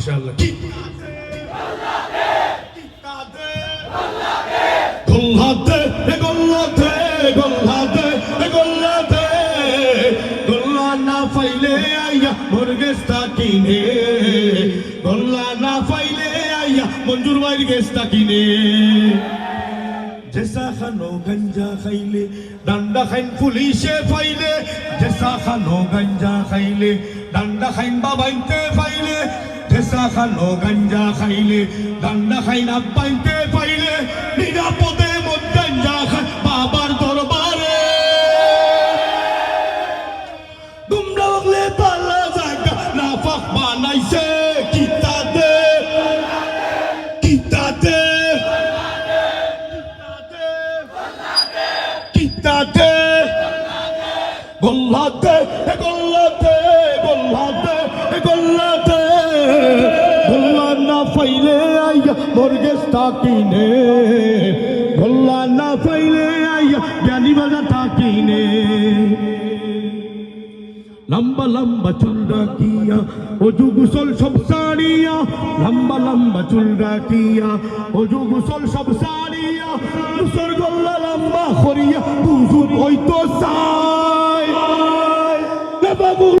মাশাআল্লাহ। কি? গোল্লাতে গোল্লাতে গোল্লাতে গোল্লাতে। গোল্লা না ফাইলে আইয়া মুরগেস্তা কিনে। গোল্লা না ফাইলে আইয়া মঞ্জুর ভাইয়ের গেস্তা কিনে। জেসা খানো গঞ্জা খাইলে, ডান্ডা খাইন পুলিশে ফাইলে। জেসা খানো গঞ্জা খাইলে, ডান্ডা খাইন বাবাইতে ফাইলে। জেসা খানো গঞ্জা খাইলে ডান্ডা খাইন আব্বাইতে ফাইলে নিরাপদে মত গঞ্জা খাই বাবার দরবারে কিতাতে কিতাতে গোল্লাতে এ না ফাইলে আইয়া মুরগেস্তা কিনে গোল্লা না ফাইলে আইয়া জ্ঞানী বাজাটা কিনে লম্বা লম্বা চুল রাখিয়া অজু গুসল সব সারিয়া। লম্বা লম্বা চুল রাখিয়া অজু গুসল সব সারিয়া। মুসর গল্লা লম্বা করিয়া বুঝুন হয়তো সা